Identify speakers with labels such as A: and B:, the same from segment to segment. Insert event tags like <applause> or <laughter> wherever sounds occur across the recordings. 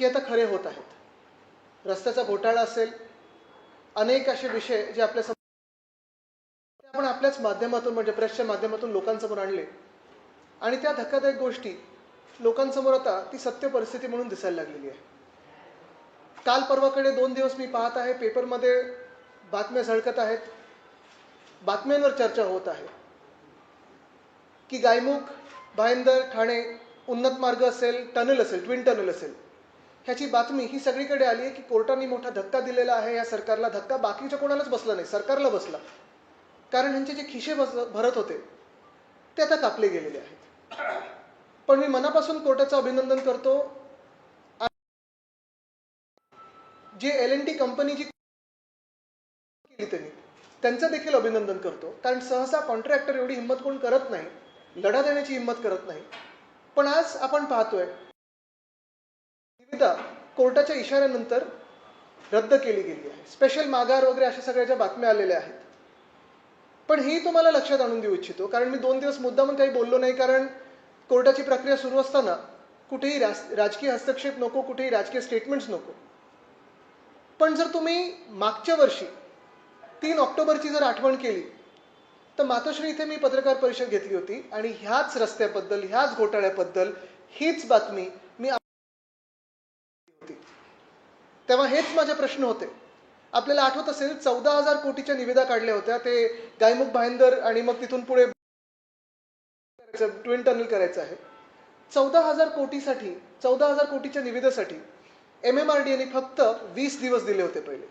A: की आता खरे होत आहेत. रस्त्याचा घोटाळा असेल अनेक असे विषय जे आपल्यासमोर आपण आपल्याच माध्यमातून म्हणजे प्रेसच्या माध्यमातून लोकांसमोर आणले. आणि त्या धक्कादायक गोष्टी लोकांसमोर आता ती सत्य परिस्थिती म्हणून दिसायला लागलेली आहे. काल परवाकडे दोन दिवस मी पाहत आहे पेपरमध्ये बातम्या झळकत आहेत. बातम्यांवर चर्चा होत आहे. की गायमुख भाईंदर ठाणे उन्नत मार्ग असेल टनल असेल ट्विन टनल असेल. ह्याची बातमी ही सगळीकडे आली आहे की कोर्टाने मोठा धक्का दिलेला आहे या सरकारला धक्का बाकीच्या कोणालाच बसला नाही सरकारला बसला. कारण ह्यांचे जे खिशे बस भरत होते ते आता कापले गेलेले आहेत. पण मी मनापासून कोर्टाचं अभिनंदन करतो. जे एल एन टी कंपनी जी केली त्यांनी त्यांचं देखील अभिनंदन करतो. कारण सहसा कॉन्ट्रॅक्टर एवढी हिंमत कोण करत नाही लढा देण्याची हिंमत करत नाही. पण आज आपण पाहतोय निविदा कोर्टाच्या इशाऱ्यानंतर रद्द केली गेली आहे. स्पेशल माघार वगैरे अशा सगळ्याच्या बातम्या आलेल्या आहेत. पण ही तुम्हाला लक्षात आणून देऊ इच्छितो कारण मी दोन दिवस मुद्दामून काही बोललो नाही कारण कोर्टाची प्रक्रिया सुरू असताना कुठेही राज राजकीय हस्तक्षेप नको कुठेही राजकीय स्टेटमेंट्स नको. पण जर तुम्ही मागच्या वर्षी तीन ऑक्टोबरची जर आठवण केली तर मातोश्री इथे मी पत्रकार परिषद घेतली होती आणि ह्याच रस्त्याबद्दल ह्याच घोटाळ्याबद्दल हीच बातमी मी होती तेव्हा हेच माझे प्रश्न होते. आपल्याला आठवत असेल चौदा हजार कोटीच्या निविदा काढल्या होत्या. ते गायमुख भाईंदर आणि मग तिथून पुढे ट्विन टनल करायचं आहे. चौदा हजार कोटीसाठी चौदा हजार कोटीच्या निविदेसाठी एम एम आर डी फक्त वीस दिवस दिले होते पहिले.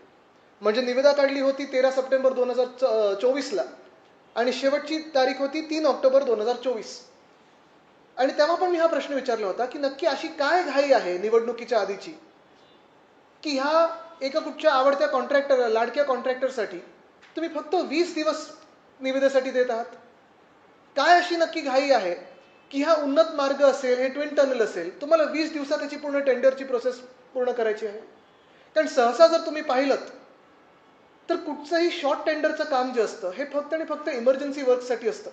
A: म्हणजे निविदा काढली होती तेरा सप्टेंबर दोन हजार चोवीसला. आणि शेवटची तारीख होती तीन ऑक्टोबर दोन हजार चोवीस. आणि तेव्हा पण मी हा प्रश्न विचारला होता की नक्की अशी काय घाई आहे निवडणुकीच्या आधीची? की ह्या एका कुठच्या आवडत्या कॉन्ट्रॅक्टर लाडक्या कॉन्ट्रॅक्टरसाठी तुम्ही फक्त वीस दिवस निविदेसाठी देत आहात. काय अशी नक्की घाई आहे की हा उन्नत मार्ग असेल हे ट्विन टनल असेल तुम्हाला वीस दिवसात त्याची पूर्ण टेंडरची प्रोसेस पूर्ण करायची आहे? कारण सहसा जर तुम्ही पाहिलं तर कुठचंही शॉर्ट टेंडरचं काम जे असतं हे फक्त आणि फक्त इमर्जन्सी वर्कसाठी असतं.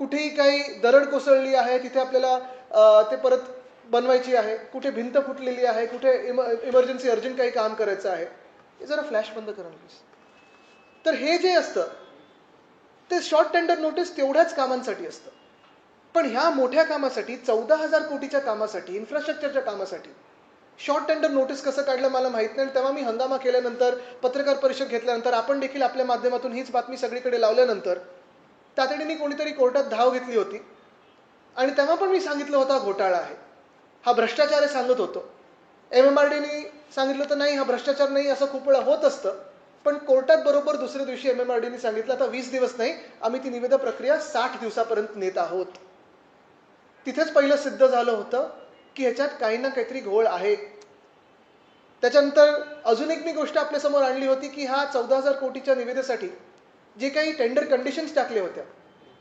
A: कुठेही काही दरड कोसळली आहे तिथे आपल्याला ते परत बनवायची आहे कुठे भिंत फुटलेली आहे कुठे इम इमर्जन्सी अर्जंट काही काम करायचं आहे हे जरा फ्लॅश बंद करा प्लीज तर हे जे असतं ते शॉर्ट टेंडर नोटीस तेवढ्याच कामांसाठी असतं. पण ह्या मोठ्या कामासाठी चौदा हजार कोटीच्या कामासाठी इन्फ्रास्ट्रक्चरच्या कामासाठी शॉर्ट टेंडर नोटीस कसं काढलं मला माहीत नाही. आणि तेव्हा मी हंगामा केल्यानंतर पत्रकार परिषद घेतल्यानंतर आपण देखील आपल्या माध्यमातून हीच बातमी सगळीकडे लावल्यानंतर तातडीने कोणीतरी कोर्टात धाव घेतली होती. आणि तेव्हा पण मी सांगितलं होता घोटाळा आहे. हा भ्रष्टाचार आहे सांगत होतो. एम एम आर डीने सांगितलं तर नाही हा भ्रष्टाचार नाही असं खूप वेळा होत असतं. पण कोर्टात बरोबर दुसऱ्या दिवशी एम एम आर डीने सांगितलं आता वीस दिवस नाही आम्ही ती निविदा प्रक्रिया साठ दिवसापर्यंत नेत आहोत. तिथेच पहिलं सिद्ध झालं होतं की ह्याच्यात काही ना काहीतरी घोळ आहे. त्याच्यानंतर अजून एक मी गोष्ट आपल्यासमोर आणली होती की हा चौदा हजार कोटीच्या निवेदेसाठी जे काही टेंडर कंडिशन्स टाकले होत्या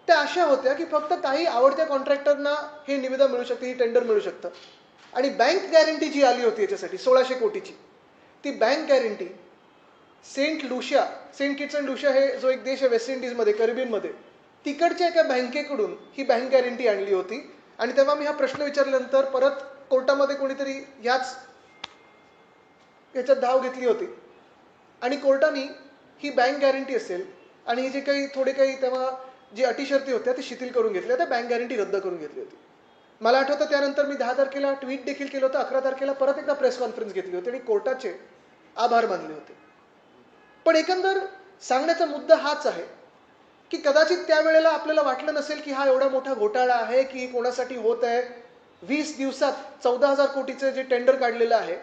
A: त्या अशा होत्या की फक्त काही आवडत्या कॉन्ट्रॅक्टरना हे निविदा मिळू शकते ही टेंडर मिळू शकतं. आणि बँक गॅरंटी जी आली होती याच्यासाठी सोळाशे कोटीची ती bank guarantee Saint Lucia Saint Kitts and Lucia हे जो एक देश आहे वेस्ट इंडिजमध्ये करिबियनमध्ये तिकडच्या एका बँकेकडून ही बँक गॅरंटी आणली होती. आणि तेव्हा मी हा प्रश्न विचारल्यानंतर परत कोर्टामध्ये कोणीतरी ह्याच याच्यात धाव घेतली होती. आणि कोर्टाने ही बँक गॅरंटी असेल आणि जे काही थोडे काही तेव्हा जी अटी शर्ती होत्या ते शिथिल करून घेतल्या त्या बँक गॅरंटी रद्द करून घेतली होती. मला आठवतं त्यानंतर मी दहा तारखेला ट्विट देखील केलं होतं अकरा तारखेला परत एकदा प्रेस कॉन्फरन्स घेतली होती आणि कोर्टाचे आभार मानले होते. पण एकंदर सांगण्याचा मुद्दा हाच आहे की कदाचित त्यावेळेला आपल्याला वाटलं नसेल की हा एवढा मोठा घोटाळा आहे की कोणासाठी होत आहे. वीस दिवसात चौदा हजार कोटीचं जे टेंडर काढलेलं आहे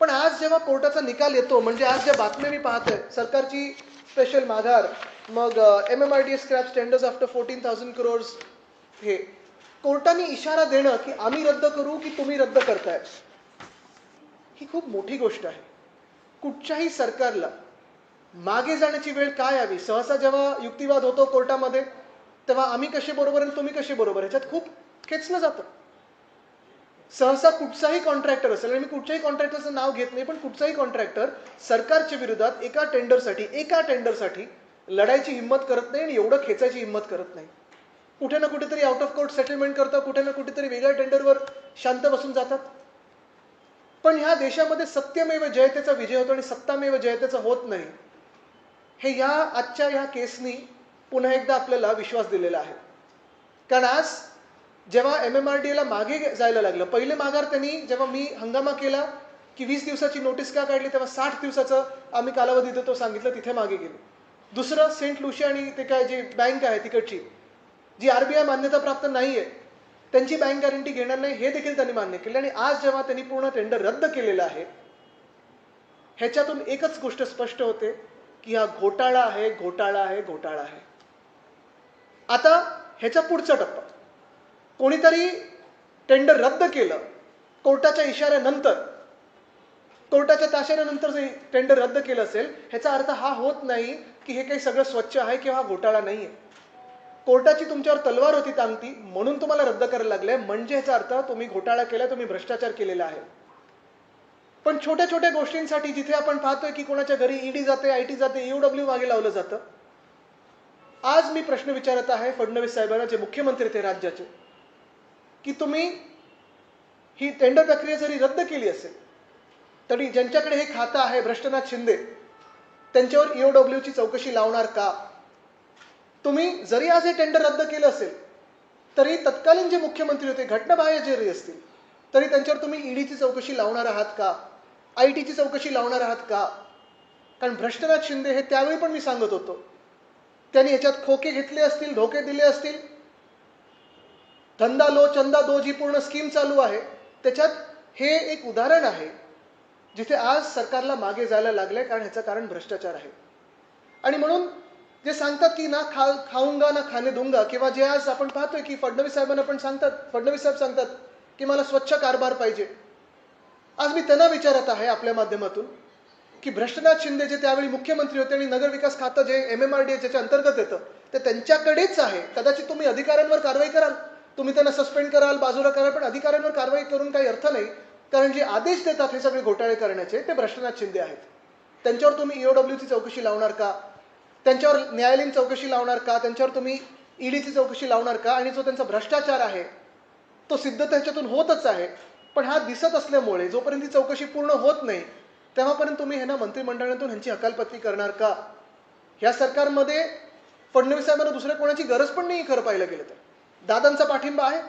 A: पण आज जेव्हा कोर्टाचा निकाल येतो म्हणजे आज ज्या बातम्या मी पाहतोय सरकारची स्पेशल माघार मग M M R D scrap standards after fourteen thousand crores हे. कोर्टाने इशारा देणं की आम्ही रद्द करू की तुम्ही रद्द करताय? ही खूप मोठी गोष्ट आहे. कुठच्याही सरकारला मागे जाण्याची वेळ काय यावी? सहसा जेव्हा युक्तिवाद होतो कोर्टामध्ये तेव्हा आम्ही कसे बरोबर आणि तुम्ही कसे बरोबर? ह्याच्यात खूप खेचलं जातं. सहसा कुठचाही कॉन्ट्रॅक्टर असेल आणि मी कुठच्याही कॉन्ट्रॅक्टरचं नाव घेत नाही पण कुठचाही कॉन्ट्रॅक्टर सरकारच्या विरोधात एका टेंडरसाठी एका टेंडरसाठी लढायची हिंमत करत नाही आणि एवढं खेचायची हिंमत करत नाही. कुठे ना कुठेतरी आउट ऑफ कोर्ट सेटलमेंट करतं कुठे ना कुठेतरी वेगळ्या टेंडरवर शांत बसून जातात. पण ह्या देशामध्ये सत्यमेव जयतेचा विजय होतो आणि सत्तामेव जयतेचा होत नाही. हे ह्या आजच्या ह्या केसनी पुन्हा एकदा आपल्याला विश्वास दिलेला आहे. कारण आज जेव्हा एम एम आर डी एला मागे जायला लागलं पहिले माघार त्यांनी जेव्हा मी हंगामा केला की वीस दिवसाची नोटीस का काढली तेव्हा साठ दिवसाचं आम्ही कालावधी देतो सांगितलं तिथे मागे गेलो. दुसरं सेंट लुशिया आणि ते काय जी बँक आहे तिकडची जी आर बी आय मान्यता प्राप्त नाही आहे त्यांची बँक गॅरंटी घेणार नाही हे देखील त्यांनी मान्य केलं. आणि आज जेव्हा त्यांनी पूर्ण टेंडर रद्द केलेलं आहे ह्याच्यातून एकच गोष्ट स्पष्ट होते की हा घोटाळा आहे घोटाळा आहे घोटाळा आहे. आता ह्याचा पुढचा टप्पा. कोणीतरी टेंडर रद्द केलं कोर्टाच्या इशाऱ्यानंतर. कोर्टाच्या ताशाऱ्यानंतर जे टेंडर रद्द केलं असेल ह्याचा अर्थ हा होत नाही की हे काही सगळं स्वच्छ आहे किंवा हा घोटाळा नाही आहे कोर्टाची तुमच्यावर तलवार होती तांगती म्हणून तुम्हाला रद्द करायला लागले म्हणजे ह्याचा अर्थ तुम्ही घोटाळा केला तुम्ही भ्रष्टाचार केलेला आहे. पण छोट्या छोट्या गोष्टींसाठी जिथे आपण पाहतोय की कोणाच्या घरी ईडी जाते आय टी जाते ईडब्ल्यू मागे लावलं जातं. आज मी प्रश्न विचारत आहे फडणवीस साहेबांना जे मुख्यमंत्री ते राज्याचे. की तुम्ही ही टेंडर प्रक्रिया जरी रद्द केली असेल तरी ज्यांच्याकडे हे खातं आहे भ्रष्टनाथ शिंदे त्यांच्यावर ईओडब्ल्यूची चौकशी लावणार का? तुम्ही जरी आज हे टेंडर रद्द केलं असेल तरी तत्कालीन जे मुख्यमंत्री होते घटनाबाह्य जरी असतील तरी त्यांच्यावर तुम्ही ईडीची चौकशी लावणार आहात का? आय टीची चौकशी लावणार आहात का? कारण भ्रष्टनाथ शिंदे हे त्यावेळी पण मी सांगत होतो त्यांनी ह्याच्यात खोके घेतले असतील धोके दिले असतील धंदा लो चंदा दो जी पूर्ण स्कीम चालू आहे. त्याच्यात हे एक उदाहरण आहे जिथे आज सरकारला मागे जायला लागले कारण ह्याचं कारण भ्रष्टाचार आहे. आणि म्हणून जे सांगतात की ना खा खाऊंगा ना खाणे दुंगा किंवा जे आज आपण पाहतोय की फडणवीस साहेबांना पण सांगतात फडणवीस साहेब सांगतात की मला स्वच्छ कारभार पाहिजे. आज मी त्यांना विचारत आहे आपल्या माध्यमातून की भ्रष्टनाथ शिंदे जे त्यावेळी मुख्यमंत्री होते आणि नगर विकास खातं जे एम एम आर डी ज्याच्या अंतर्गत येतं ते त्यांच्याकडेच आहे. कदाचित तुम्ही अधिकाऱ्यांवर कारवाई कराल. तुम्ही त्यांना सस्पेंड कराल बाजूला कराल पण अधिकाऱ्यांवर कारवाई करून काही अर्थ नाही. कारण जे आदेश देतात हे सगळे घोटाळे करण्याचे ते भ्रष्टनाथ शिंदे आहेत. त्यांच्यावर तुम्ही ईओडब्ल्यूची चौकशी लावणार का? त्यांच्यावर न्यायालयीन चौकशी लावणार का? त्यांच्यावर तुम्ही ईडीची चौकशी लावणार का? आणि जो त्यांचा भ्रष्टाचार आहे तो सिद्ध त्याच्यातून होतच आहे. पण हा दिसत असल्यामुळे जोपर्यंत ही चौकशी पूर्ण होत नाही तेव्हापर्यंत तुम्ही ह्यांना मंत्रिमंडळातून ह्यांची हकालपत्ती करणार का? ह्या सरकारमध्ये फडणवीस साहेबांना दुसऱ्या कोणाची गरज पण नाही खरं पाहिलं गेलं तर. दादांचा पाठिंबा आहे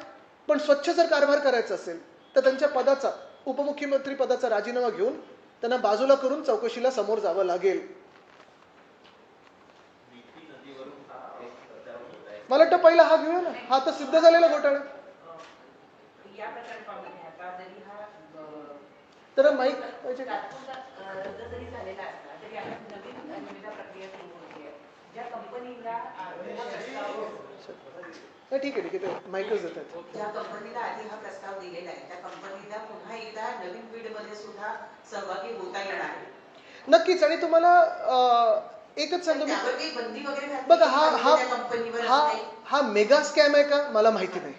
A: पण स्वच्छ जर कारभार करायचा असेल तर त्यांच्या पदाचा उपमुख्यमंत्री पदाचा राजीनामा घेऊन त्यांना बाजूला करून चौकशीला समोर जावं लागेल. मला वाटतं पहिला हा घेऊया ना. हा तर सिद्ध झालेला घोटाळा. तर माईक पाहिजे
B: झालेला तरी नवीन प्रक्रिया सुरू होती ज्या कंपनीला
A: नाही ठीक आहे ठीक आहे. देतात.
C: ज्या कंपनीला आधी हा प्रस्ताव दिलेला आहे त्या कंपनीला पुन्हा एकदा नवीन बीडमध्ये सुद्धा सहभागी होता येणार आहे.
A: नक्कीच आणि तुम्हाला अं, एकच सांगतो मी.
C: त्यावर काही बंदी वगैरे घातली
A: बघा हा हा
C: त्या कंपनीवर
A: हा
C: असं काही?
A: हा मेगा स्कॅम आहे का? मला माहिती नाही.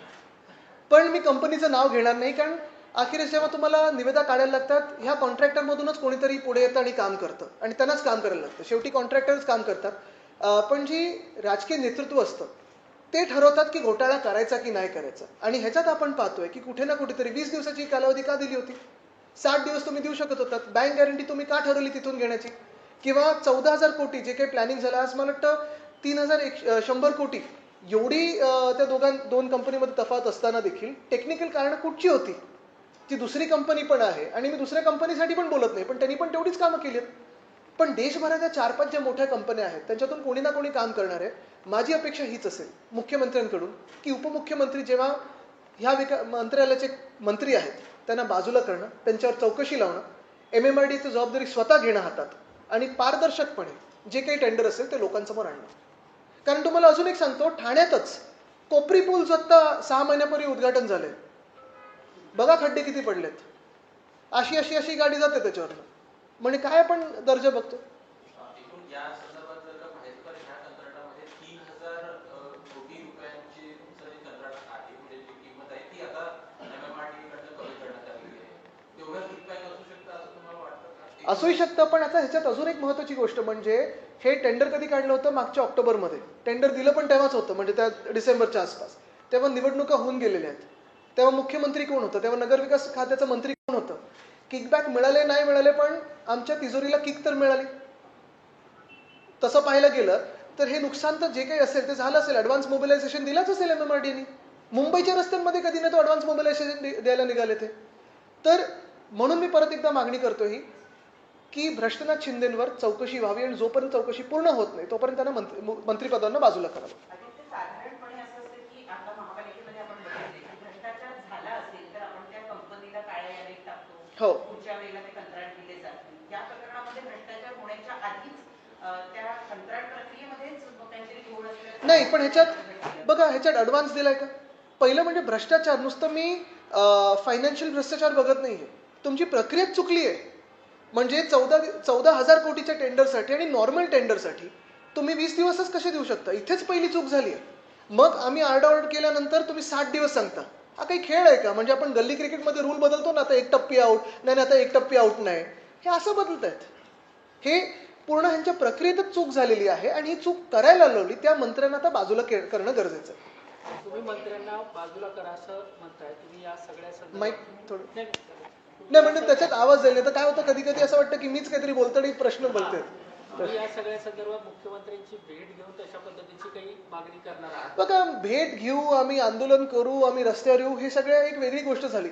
A: पण मी कंपनीचं नाव घेणार नाही कारण अखेरीस जेव्हा तुम्हाला निविदा काढायला लागतात ह्या कॉन्ट्रॅक्टरमधूनच कोणीतरी पुढे येतं आणि काम करतं. आणि त्यांनाच काम करायला लागतं. शेवटी कॉन्ट्रॅक्टरच काम करतात. अं, पण जी राजकीय नेतृत्व असतं ते ठरवतात की घोटाळा करायचा की नाही करायचा. आणि ह्याच्यात आपण पाहतोय की कुठे ना कुठेतरी वीस दिवसाची कालावधी का दिली होती? साठ दिवस तुम्ही देऊ शकत होतात. बँक गॅरंटी तुम्ही का ठरवली तिथून घेण्याची? किंवा चौदा हजार कोटी जे काही प्लॅनिंग झालं आज मला वाटतं तीन हजार एक शंभर कोटी एवढी त्या दोघां दोन कंपनीमध्ये तफावत असताना देखील टेक्निकल कारणं कुठची होती? ती दुसरी कंपनी पण आहे. आणि मी दुसऱ्या कंपनीसाठी पण बोलत नाही पण त्यांनी पण तेवढीच कामं केली आहेत. पण देशभराच्या चार पाच ज्या मोठ्या कंपन्या आहेत त्यांच्यातून कोणी ना कोणी काम करणार आहे माझी अपेक्षा हीच असेल मुख्यमंत्र्यांकडून की उपमुख्यमंत्री जेव्हा ह्या विका मंत्रालयाचे मंत्री आहेत त्यांना बाजूला करणं त्यांच्यावर चौकशी लावणं एम एम आर डीची जबाबदारी स्वतः घेणं हातात आणि पारदर्शकपणे जे काही टेंडर असेल ते लोकांसमोर आणणं. कारण तुम्हाला अजून एक सांगतो ठाण्यातच कोपरी पूलचं आत्ता सहा महिन्यापूर्वी उद्घाटन झालंय. बघा खड्डे किती पडलेत. अशी अशी अशी गाडी जाते त्याच्यावरनं. म्हणजे काय आपण दर्जा बघतो
D: म्हणजे
A: असूही शकतं पण आता ह्याच्यात अजून एक महत्वाची गोष्ट म्हणजे हे टेंडर कधी काढलं होतं? मागच्या ऑक्टोबरमध्ये. टेंडर दिलं पण तेव्हाच होतं म्हणजे त्या डिसेंबरच्या आसपास. तेव्हा निवडणुका होऊन गेलेल्या आहेत. तेव्हा मुख्यमंत्री कोण होतं? तेव्हा नगरविकास खात्याचं मंत्री कोण होतं? किकबॅक मिळाले नाही मिळाले पण आमच्या तिजोरीला किक तर मिळाली. तसं पाहायला गेलं तर हे नुकसान तर जे काही असेल ते झालं असेल. ॲडव्हान्स मोबिलायझेशन दिलाच असेल एम एम आर डीने मुंबईच्या रस्त्यांमध्ये कधी नाही तो ॲडव्हान्स मोबिलायझेशन द्यायला निघाले ते. तर म्हणून मी परत एकदा मागणी करतो ही की भ्रष्टनाथ शिंदेंवर चौकशी व्हावी आणि जोपर्यंत चौकशी पूर्ण होत नाही तोपर्यंत त्यांना मंत्री मंत्रिपदांना बाजूला करावं
B: आदित्य साधारणपणे असं असतं की आता महापालिकेमध्ये आपण बघितले की भ्रष्टाचार झाला असेल तर आपण त्या कंपनीला काळ्या यादीत टाकतो
A: हो.
B: पुढच्या वेळेला ते कंत्राट दिले जाते या प्रकरणामध्ये भ्रष्टाचार होण्याच्या आधीच त्या कंत्राट प्रक्रियेमध्येच काहीतरी घोळ असल्याचं
A: नाही पण ह्याच्यात बघा ह्याच्यात ॲडव्हान्स दिलाय का? पहिलं म्हणजे भ्रष्टाचार नुसतं मी फायनान्शियल भ्रष्टाचार बघत नाहीये. तुमची प्रक्रियाच चुकली आहे. म्हणजे चौदा चौदा हजार कोटीच्या टेंडरसाठी आणि नॉर्मल टेंडरसाठी तुम्ही वीस दिवसच कसे देऊ शकता? इथेच पहिली चूक झाली आहे. मग आम्ही आरडाओरड केल्यानंतर तुम्ही साठ दिवस सांगता. हा काही खेळ आहे का? म्हणजे आपण गल्ली क्रिकेटमध्ये रूल बदलतो ना आता एक टप्पी आऊट नाही नाही, आता एक टप्पी आऊट नाही. हे असं बदलत आहेत हे पूर्ण ह्यांच्या प्रक्रियेतच चूक झालेली आहे आणि ही चूक करायला लावली त्या मंत्र्यांना आता बाजूला करणं गरजेचं आहे.
E: तुम्ही मंत्र्यांना बाजूला करा असं म्हणताय तुम्ही या सगळ्या
A: माईक थोडं
E: नाही,
A: म्हणजे त्याच्यात आवाज जाईल तर काय होतं कधी कधी असं वाटतं की मीच काहीतरी बोलतो आणि प्रश्न बोलतोय.
E: या सगळ्या संदर्भात मुख्यमंत्र्यांची भेट घेऊन तशा पद्धतीची काही मागणी करणार आहात.
A: बघा भेट घेऊ आम्ही आंदोलन करू आम्ही रस्त्यावर येऊ हे सगळं एक वेगळी गोष्ट झाली.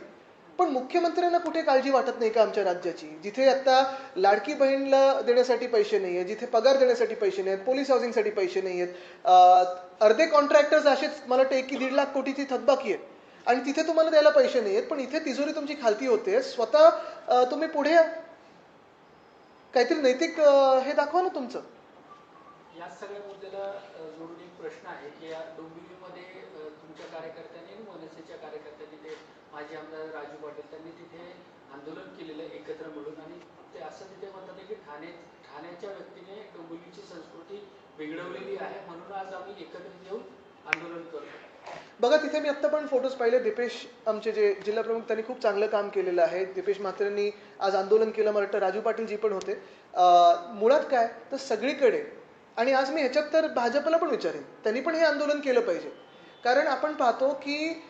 A: पण मुख्यमंत्र्यांना कुठे काळजी वाटत नाही का आमच्या राज्याची? जिथे आता लाडकी बहीणला देण्यासाठी पैसे नाही आहेत जिथे पगार देण्यासाठी पैसे नाही आहेत पोलीस हाऊसिंगसाठी पैसे नाही आहेत अर्धे कॉन्ट्रॅक्टर्स असेच मला वाटतं एक की दीड लाख कोटीची थकबाकी आहे. आणि तिथे तुम्हाला द्यायला पैसे नाही आहेत पण इथे तिजोरी तुमची खालती होते. स्वतः तुम्ही पुढे या. काहीतरी नैतिक हे दाखवा ना तुमचं.
E: या सगळ्या मुद्द्याला जोडून एक प्रश्न आहे की या डोंबिवलीमध्ये तुमच्या कार्यकर्त्यांनी आणि मनसेच्या कार्यकर्त्यांनी ते माजी आमदार राजू पाटील त्यांनी तिथे आंदोलन केलेलं आहे एकत्र मिळून आणि ते असं तिथे म्हणतात की ठाणे ठाण्याच्या व्यक्तीने डोंबिवलीची संस्कृती बिघडवलेली आहे म्हणून आज आम्ही एकत्रित येऊन आंदोलन करतो
A: बघा तिथे मी आत्ता पण फोटोज पाहिले. दीपेश आमचे जे जिल्हा प्रमुख त्यांनी खूप चांगलं काम केलेलं आहे. दीपेश म्हात्रेंनी आज आंदोलन केलं मला वाटतं राजू पाटील जी पण होते. मुळात काय? तर सगळीकडे आणि आज मी ह्याच्यात तर भाजपला पण विचारेन. त्यांनी पण हे आंदोलन केलं पाहिजे. कारण आपण पाहतो की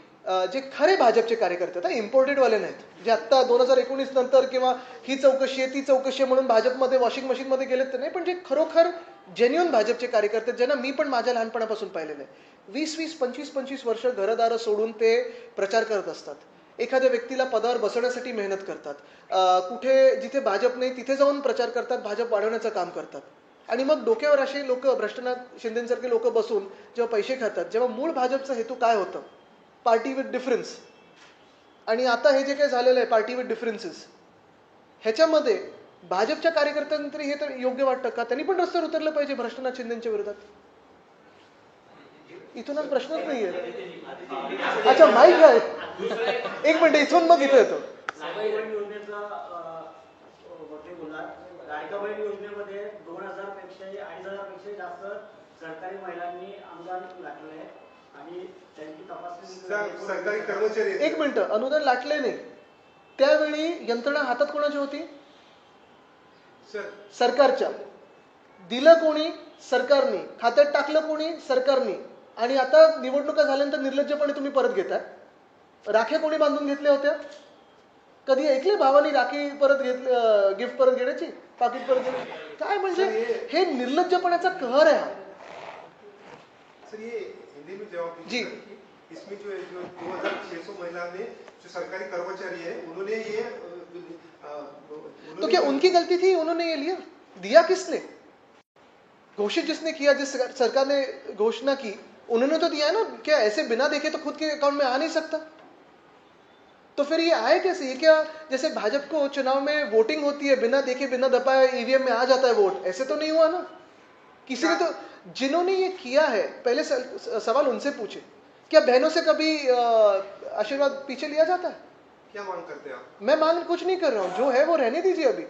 A: जे खरे भाजपचे कार्यकर्ते आहेत इम्पोर्टेडवाले नाहीत. जे आत्ता दोन हजार एकोणीस नंतर किंवा ही चौकशी आहे ती चौकशी आहे म्हणून भाजपमध्ये वॉशिंग मशीनमध्ये गेलेत तर नाही पण जे खरोखर जेन्युन भाजपचे कार्यकर्ते ज्यांना मी पण माझ्या लहानपणापासून पाहिलेलं आहे वीस वीस पंचवीस पंचवीस वर्ष घरदारं सोडून ते प्रचार करत असतात. एखाद्या व्यक्तीला पदावर बसवण्यासाठी मेहनत करतात. कुठे जिथे भाजप नाही तिथे जाऊन प्रचार करतात भाजप वाढवण्याचं काम करतात. आणि मग डोक्यावर असे लोक भ्रष्टनाथ शिंदेसारखे लोक बसून जेव्हा पैसे खातात जेव्हा मूळ भाजपचा हेतू काय होतं? पार्टी विथ डिफरन्स आणि आता हे जे काही झालेलं आहे पार्टी विथ डिफरन्सेस ह्याच्यामध्ये भाजपच्या कार्यकर्त्यांनी तरी हे तर योग्य वाटतं का? त्यांनी पण रस्त्यावर उतरलं पाहिजे भ्रष्टनाथ शिंदेच्या विरोधात. इथून आज प्रश्नच नाहीये. अच्छा माईक आहे एक मिनिट इथून मग इथे येतो.
F: लाडकी बहीण योजनेचा ते बोलला लाडका बहीण योजनेमध्ये दोन हजार पेक्षाही अडीच हजार पेक्षाही जास्त सरकारी महिलांनी अनुदान घातलं आहे. आणि त्यांची तपासणी
G: स- सरकारी कर्मचारी.
A: एक मिनिट अनुदान लाटले नाही. त्यावेळी यंत्रणा हातात कोणाची होती? सरकारच्या. दिलं कोणी सरकारने. खात्यात टाकलं कोणी सरकारने. आणि आता निवडणुका झाल्यानंतर निर्लज्जपणे तुम्ही परत घेताय. राख्या कोणी बांधून घेतल्या होत्या? कधी ऐकले भावानी राखी परत घेतली गिफ्ट परत घेण्याची? पाकिट परत घेण्याची? काय म्हणजे? हे निर्लज्जपणाचा कहर आहे हा.
G: सर ये हिंदी में जवाब
A: जी।
G: इसमें जो जो दो हजार छह सौ महिला ने जो सरकारी कर्मचारी है उन्होंने ये
A: तो क्या उनकी गलती थी? उन्होंने ये लिया? दिया किसने? घोषित जिसने किया जिस सरकार- ने घोषणा की उन्होंने तो दिया है ना? क्या ऐसे बिना देखे तो खुद के अकाउंट में आ नहीं सकता? तो फिर ये आए कैसे? ये क्या जैसे भाजपा को चुनाव में वोटिंग होती है बिना देखे बिना दबाए ईवीएम में आ जाता है वोट ऐसे तो नहीं हुआ ना? किसी ने तो जिन्होंने ये किया है पहले सवाल उनसे पूछे। क्या बहनों से कभी आशीर्वाद पीछे लिया जाता है?
G: क्या मांग करते हैं आप?
A: मैं मांग कुछ नहीं कर रहा हूँ, जो है वो रहने दीजिए अभी।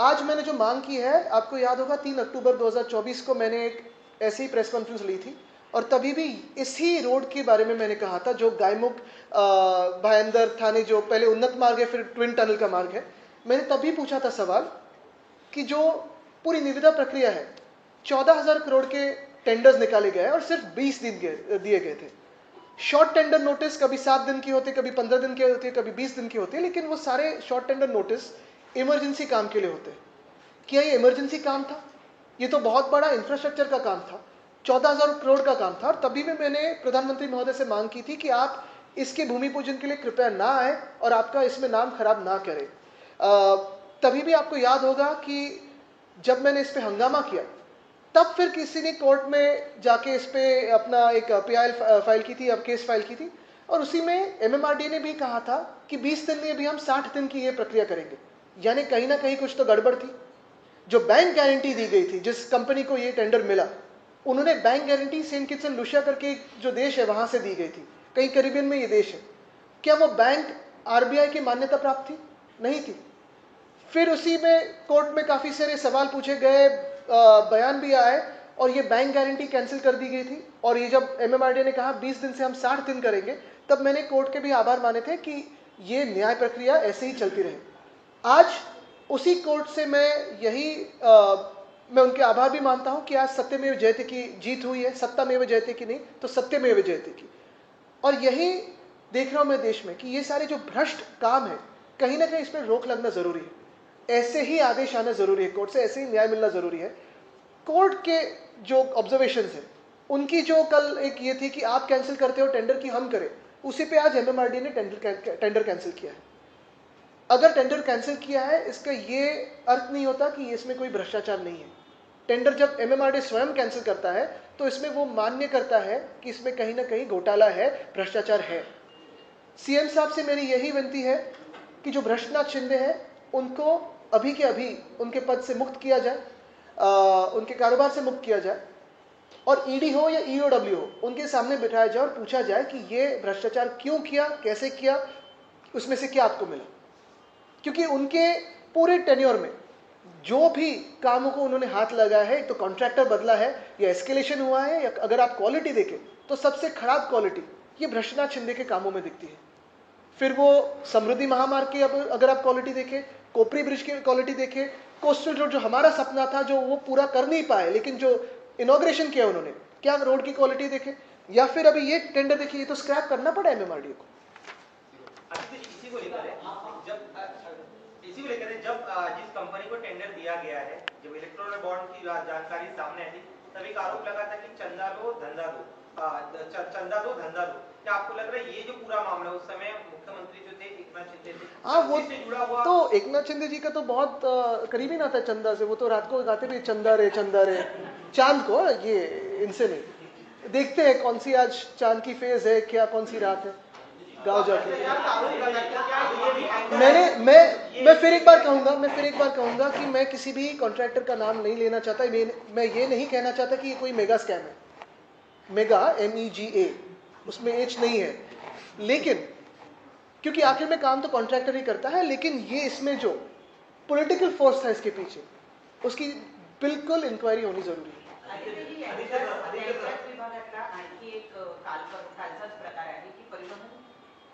A: आज मैंने जो मांग की है, आपको याद होगा, तीन अक्टूबर 2024 को मैंने एक ऐसी प्रेस कॉन्फ्रेंस ली थी, और तभी भी इसी रोड के बारे में मैंने कहा था, जो गायमुख भायंदर थाने जो पहले उन्नत मार्ग है, फिर ट्विन टनल का मार्ग है। मैंने तभी पूछा था सवाल कि जो पूरी निविदा प्रक्रिया है चौदह हज़ार करोड़ के टेंडर्स निकाले गए और सिर्फ़ 20 दिन दिए गए थे। शॉर्ट टेंडर नोटिस कभी सात दिन की होते, कभी पंद्रह दिन के होते, कभी बीस दिन के होते, लेकिन वो सारे शॉर्ट टेंडर नोटिस इमरजेंसी काम के लिए होते। क्या ये इमरजेंसी काम था? ये तो बहुत बड़ा इंफ्रास्ट्रक्चर का काम था। चौदह हज़ार करोड़ का काम था और तभी भी मैंने प्रधानमंत्री महोदय से मांग की थी कि आप इसके भूमि पूजन के लिए कृपया ना आए और आपका इसमें नाम खराब ना करें। तभी भी आपको याद होगा कि जब मैंने इस पर हंगामा किया तब फिर किसी ने कोर्ट में जाके इस पर अपना एक पीआईएल फ़ाइल की थी, अब केस फ़ाइल की थी। और उसी में एमएमआरडी ने भी कहा था कि 20 दिन में अभी हम 60 दिन की ये प्रक्रिया करेंगे। यानी कहीं ना कहीं कुछ तो गड़बड़ थी। जो बैंक गारंटी दी गई थी, जिस कंपनी को ये टेंडर मिला, उन्होंने bank guarantee Saint Kitts and Lucia करके जो देश है, वहाँ से दी गई थी। कहीं करीबियन में ये देश है। क्या वो बैंक आरबीआई की मान्यता प्राप्त थी? नहीं थी। फिर उसी में कोर्ट में काफ़ी सारे सवाल पूछे गए। बयान भी आए और ये बैंक गारंटी कैंसिल कर दी गई थी। और ये जब एमएमआरडी ने कहा 20 दिन से हम 60 दिन करेंगे तब मैंने कोर्ट के भी आभार माने थे कि ये न्याय प्रक्रिया ऐसे ही चलती रहे। आज उसी कोर्ट से मैं यही अ, मैं उनके आभार भी मानता हूँ कि आज सत्यमेव जयते की जीत हुई है। सत्तामेव जयते की नहीं तो सत्यमेव जयते की और यही देख रहा हूँ मैं देश में कि ये सारे जो भ्रष्ट काम है कहीं ना कहीं इस पर रोक लगना ज़रूरी है। ऐसे ही आदेश आना ज़रूरी है कोर्ट से ऐसे ही न्याय मिलना ज़रूरी है। कोर्ट के जो ऑब्जर्वेशन है, उनकी जो कल एक ये थी कि आप कैंसिल करते हो टेंडर की हम करें, उसी पे आज एमएमआरडी ने टेंडर टेंडर कैंसिल किया है। अगर टेंडर कैंसिल किया है, इसका ये अर्थ नहीं होता कि इसमें कोई भ्रष्टाचार नहीं है। टेंडर जब एमएमआरडी स्वयं कैंसिल करता है तो इसमें वो मान्य करता है कि इसमें कहीं ना कहीं घोटाला है, भ्रष्टाचार है। सीएम साहब से मेरी यही विनती है कि जो भ्रष्टनाथ शिंदे हैं, उनको अभी के अभी उनके पद से मुक्त किया जाए उनके कारोबार से मुक्त किया जाए, और ईडी हो या ईओडब्ल्यू हो, उनके सामने बिठाया जाए और पूछा जाए कि ये भ्रष्टाचार क्यों किया, कैसे किया, उसमें से क्या आपको मिला? क्योंकि उनके पूरे टेन्योर में जो भी कामों को उन्होंने हाथ लगाया है तो कॉन्ट्रैक्टर बदला है, या एस्केलेशन हुआ है, या अगर आप क्वालिटी देखें तो सबसे खराब क्वालिटी ये भ्रष्टनाथ शिंदे के कामों में दिखती है। फिर वो समृद्धि महामार्ग की अगर आप क्वालिटी देखें कोपरी ब्रिज की क्वालिटी देखें कोस्टल रोड जो हमारा सपना था, जो वो पूरा कर नहीं पाए, लेकिन जो इनोग्रेशन किया उन्होंने, क्या रोड की क्वालिटी देखें? या फिर अभी ये टेंडर देखिए ये तो स्क्रैप करना पड़ा एमएमआरडीओ को?
H: तो इसी को लेकर जब जिस कंपनी को टेंडर दिया गया है, जब इलेक्ट्रॉनिक बॉन्ड की जानकारी सामने आई एक आरोप लगा था कि चंदा दो धंधा दो चंदा दो धंधा दो। क्या आपको लग रहा है ये जो पूरा मामला उस समय मुख्यमंत्री जो थे एकनाथ शिंदे थे
A: हाँ वो
H: जुड़ा हुआ?
A: तो एकनाथ शिंदे जी का तो बहुत करीबी नाता है चंदा से। वो तो रात को गाते भी चंदा रे चंदा रे। चाँद को ये इनसे नहीं। देखते हैं कौन सी आज चाँद की फ़ेज़ है क्या कौन सी रात है। गाँव जाके। मैंने मैं मैं फिर एक बार कहूँगा मैं फिर एक बार कहूँगा कि मैं किसी भी कॉन्ट्रैक्टर का नाम नहीं लेना चाहता। मैं मैं ये नहीं कहना चाहता कि ये कोई मेगा स्कैम है। Mega M E G A उसमें एच नहीं है। लेकिन, क्योंकि आखिर में काम तो कॉन्ट्रैक्टर ही करता है, लेकिन ये इसमें जो पॉलिटिकल फोर्स था इसके पीछे, उसकी बिल्कुल इंक्वायरी होनी ज़रूरी है।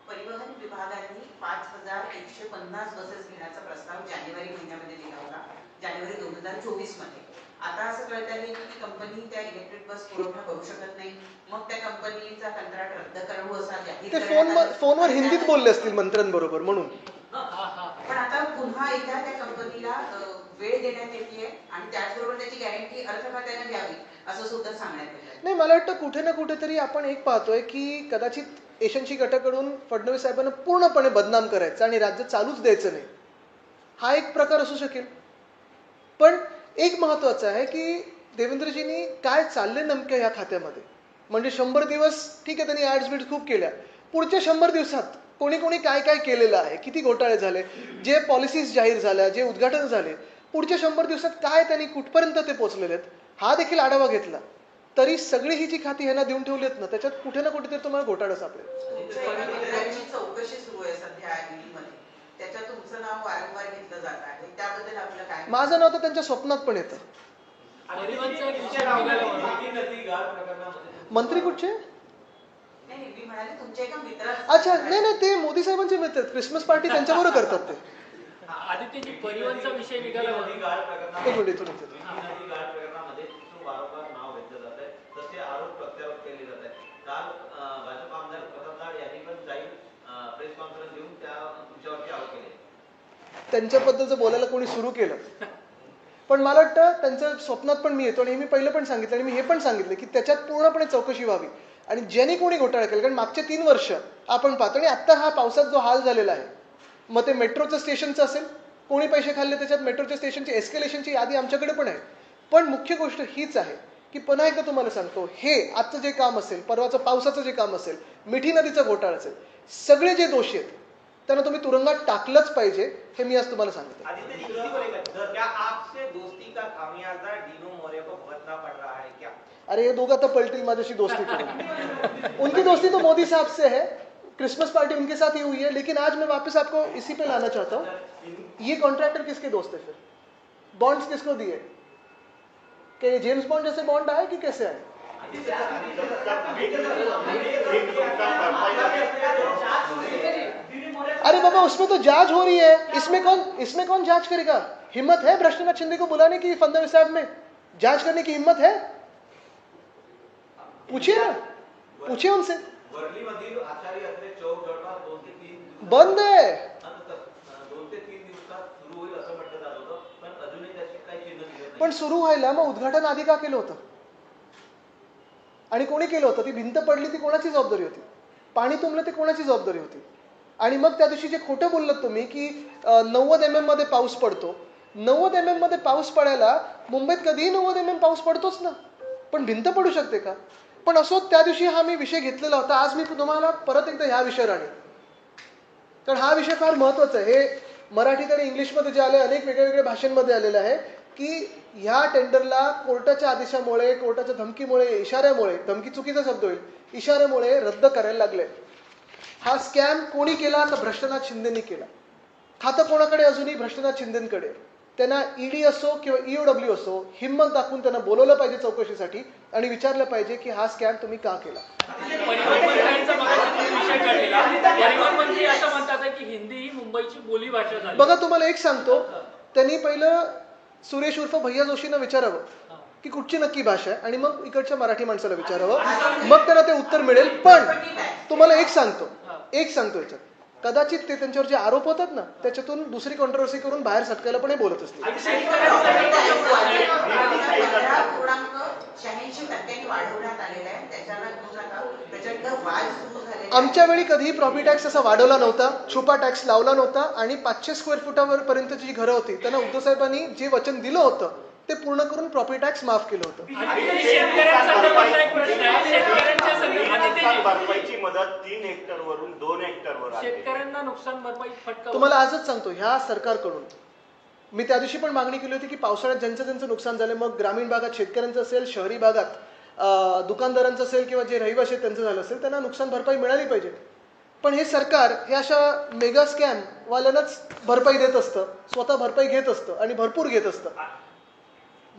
B: परिवहन विभागाने पाच हज़ार एकशे पन्नास बसेस घेण्याचा प्रस्ताव जानेवारी महिन्यामध्ये दिला होता. जानेवारी दोन हज़ार चोवीस मध्ये आता असं कळत आहे की कंपनी त्या इलेक्ट्रिक बस पुरवठा करू शकत नाही. मग त्या कंपनीचा कंत्राट रद्द करावं असा जाहीर
A: ते
B: करण्यात
A: फोनवर हिंदीत बोलले असतील मंत्र्यांबरोबर म्हणून.
B: पण आता पुन्हा एकदा त्या कंपनीला वेळ देण्यात येते आणि त्याचबरोबर त्याची गॅरंटी अर्थ खात्याने द्यावी असं सुद्धा सांगण्यात येत
A: नाही मला वाटतं कुठे ना कुठेतरी आपण एक पाहतोय की कदाचित एशनची गटाकडून फडणवीस साहेबांना पूर्णपणे बदनाम करायचं आणि राज्य चालूच द्यायचं नाही. हा एक प्रकार असू शकेल. पण एक महत्त्वाचं आहे की देवेंद्रजींनी काय चालले नेमकं ह्या खात्यामध्ये? म्हणजे शंभर दिवस ठीक आहे त्यांनी ॲड्स बीड्स खूप केल्या. पुढच्या शंभर दिवसात कोणी कोणी काय काय केलेलं आहे? किती घोटाळे झाले? जे पॉलिसीज जाहीर झाल्या जे उद्घाटन झाले पुढच्या शंभर दिवसात काय त्यांनी कुठपर्यंत ते पोचलेले आहेत? हा देखील आढावा घेतला. तरी सगळी ही जी खाती ह्यांना देऊन ठेवली आहेत ना त्याच्यात कुठे ना कुठेतरी तुम्हाला घोटाळा सापडेल.
B: त्याच्यात तुमचं नाव वारंवार घेतलं जात आहे. त्याबद्दल आपलं काय?
A: माझं नाव तर त्यांच्या स्वप्नात पण येतं. मंत्री कुठचे? अच्छा नाही नाही ते मोदी साहेबांचे मित्र क्रिसमस पार्टी त्यांच्याबरोबर करतात ते.
E: आदित्यजी परिवहनचा विषय निघाला.
A: एक मिनिट त्यांच्याबद्दलचं बोलायला कोणी सुरू केलं. पण मला वाटतं त्यांचं स्वप्नात पण मी येतो आणि हे मी पहिलं पण सांगितलं आणि मी हे पण सांगितलं की त्याच्यात पूर्णपणे चौकशी व्हावी. आणि ज्याने कोणी घोटाळा केला कारण मागचे तीन वर्ष आपण पाहतो आणि आत्ता हा पावसात जो हाल झालेला आहे मग ते मेट्रोचं स्टेशनचं असेल कोणी पैसे खाल्ले त्याच्यात मेट्रोच्या स्टेशनची एस्केलेशनची यादी आमच्याकडे पण आहे. पण मुख्य गोष्ट हीच आहे की पुन्हा एकदा तुम्हाला सांगतो हे आजचं जे काम असेल परवाचं पावसाचं जे काम असेल मिठी नदीचा घोटाळा असेल सगळे जे दोषी आहेत त्यांना तुम्ही तुरुंगात टाकलंच पाहिजे हे मी आज तुम्हाला सांगतो
H: आदित्य जी इसी को? लेकर क्या आपसे दोस्ती का खामियाजा डीनो मोरे को भुगतना पड़ रहा है क्या?
A: अरे ये दोघं तर पलटिल माझ्याशी दोस्ती करून उनकी दोस्ती तो मोदी साहब से है. क्रिसमस पार्टी उनके साथ ही हुई है लेकिन आज मैं वापस आपको इसी पे लाना चाहता हूँ। ये कॉन्ट्रैक्टर किसके दोस्त है फिर? बॉन्ड्स किसको दिए? क्या ये जेम्स बॉन्ड जैसे बॉन्ड आए कि कैसे आए? अरे बाबा उसमें तो जाँच हो रही है। इसमें कौन इसमें कौन जाँच करेगा? हिम्मत है भ्रष्टनाथ शिंदे को बुलाने की फडणवीस साहब में? जाँच करने की हिम्मत है? पूछिए ना। पूछिए उनसे। बंद
D: हा, दोन ते नाही
A: पण सुरू व्हायला मग उद्घाटन आधी का केलं होतं। आणि कोणी केलं होतं? ती भिंत पडली ती कोणाची जबाबदारी होती? पाणी तुंबलं ती कोणाची जबाबदारी होती? आणि मग त्या दिवशी जे खोटं बोललात तुम्ही की नव्वद एम एममध्ये पाऊस पडतो. नव्वद एम एममध्ये पाऊस पडायला मुंबईत कधीही नव्वद एम एम पाऊस पडतोच ना. पण भिंत पडू शकते का? पण असो त्या दिवशी हा मी विषय घेतलेला होता. आज मी तुम्हाला परत एकदा ह्या विषयावर आणेन कारण हा विषय फार महत्त्वाचा आहे. हे मराठीत आणि इंग्लिशमध्ये जे आले अनेक वेगळ्या वेगळ्या भाषांमध्ये आलेलं आहे की ह्या टेंडरला कोर्टाच्या आदेशामुळे कोर्टाच्या धमकीमुळे इशाऱ्यामुळे धमकी चुकीचा शब्द होईल इशाऱ्यामुळे रद्द करायला लागले. हा स्कॅम कोणी केला तर भ्रष्टनाथ शिंदेनी केला. खातं कोणाकडे अजूनही भ्रष्टनाथ शिंदेकडे. त्यांना ईडी असो किंवा ईओडब्ल्यू असो हिंमत दाखवून त्यांना बोलवलं पाहिजे चौकशीसाठी आणि विचारलं पाहिजे की हा स्कॅम तुम्ही का केला?
E: हिंदी मुंबईची
A: बघा तुम्हाला एक सांगतो. त्यांनी पहिलं सुरेश उर्फ भैया जोशींना विचारावं की कुठची नक्की भाषा आहे आणि मग इकडच्या मराठी माणसाला विचारावं. मग त्यांना ते उत्तर मिळेल. पण तुम्हाला एक सांगतो. एक सांगतो याच्यात. कदाचित ते त्यांच्यावर जे आरोप होतात ना त्याच्यातून दुसरी कॉन्ट्रोवर्सी करून बाहेर सटकायला पण हे बोलत असतील.
B: आहे.
A: आमच्या वेळी कधीही प्रॉपर्टी टॅक्स असा वाढवला नव्हता छुपा टॅक्स लावला नव्हता आणि पाचशे स्क्वेअर फुटावर पर्यंतची जी घरं होती त्यांना उद्धव साहेबांनी जे वचन दिलं होतं ते पूर्ण करून प्रॉपर्टी टॅक्स माफ केलं होतं.
E: आणि ते शेतकऱ्यांसंदर्भातला एक प्रश्न आहे शेतकऱ्यांच्या संदर्भात
I: नुकसान भरपाईची मदत तीन हेक्टर वरून दोन हेक्टर वर आली.
E: शेतकऱ्यांना नुकसान भरपाई फटका
A: तुम्हाला आजच सांगतो ह्या सरकारकडून. मी त्या दिवशी पण मागणी केली होती की पावसाळ्यात ज्यांचं ज्यांचं नुकसान झालं मग ग्रामीण भागात शेतकऱ्यांचं असेल शहरी भागात दुकानदारांचं असेल किंवा जे रहिवाशी आहेत त्यांचं झालं असेल त्यांना नुकसान भरपाई मिळाली पाहिजे. पण हे सरकार हे अशा मेगा स्कॅम वाल्यांनाच भरपाई देत असतं स्वतः भरपाई घेत असतं आणि भरपूर घेत असतं.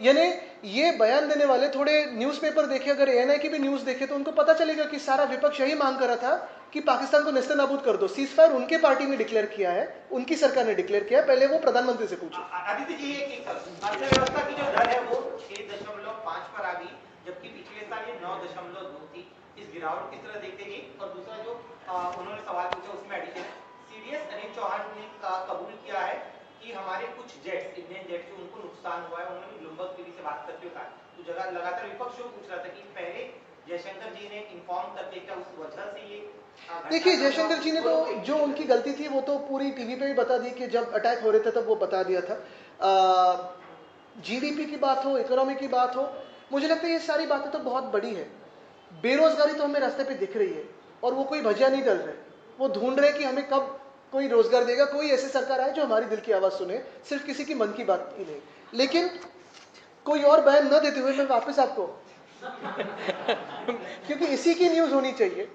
A: यानी ये बयान देने वाले थोड़े न्यूज़पेपर देखे, अगर एएनआई की भी न्यूज़ देखे तो उनको पता चलेगा कि सारा विपक्ष यही मांग कर रहा था कि पाकिस्तान को नेस्ते नाबूद कर दो। सीज फायर उनके पार्टी ने डिक्लेयर किया है, उनकी सरकार ने डिक्लेयर किया पहले वो प्रधानमंत्री से पूछे।
H: अर्थव्यवस्था की जो दर है, वो छह दशमलव पाँच पर आ गई, जबकि पिछले साल ये नौ दशमलव दो थी। इस गिरावट किस तरह देखते हैं। और दूसरा जो उन्होंने सवाल पूछा, उसमें एडिशन सीडीएस अनिल चौहान ने कबूल किया है कि हमारे कुछ जेट्स इंडियन जेट्स जो उनको नुकसान हुआ है उन्होंने ब्लूमबर्ग टीवी से बात करते हुए कहा। तो जगह लगातार विपक्ष जो पूछ रहा था कि पहले जयशंकर जी ने इन्फॉर्म करके क्या उस वजह से ये
A: देखिए जयशंकर जी ने तो जो उनकी गलती थी वो तो पूरी टीवी पे भी बता दी कि जब अटैक हो रहे थे तब वो बता दिया था। जीडीपी की बात हो इकोनॉमी की बात हो मुझे लगता है ये सारी बातें तो बहुत बड़ी है। बेरोजगारी तो हमें रास्ते पे दिख रही है और वो कोई भजिया नहीं डल रहे। वो ढूंढ रहे कि हमें कब कोई रोज़गार देगा, कोई ऐसी सरकार आए जो हमारी दिल की आवाज़ सुने, सिर्फ़ किसी की मन की बात की नहीं लेकिन कोई और बयान न देते हुए मैं वापस आपको <laughs> क्योंकि इसी की न्यूज़ होनी चाहिए।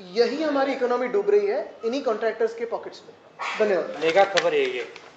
A: यही हमारी इकोनॉमी डूब रही है, इन्हीं कॉन्ट्रैक्टर्स के पॉकेट्स में। धन्यवाद।
I: खबर खबर है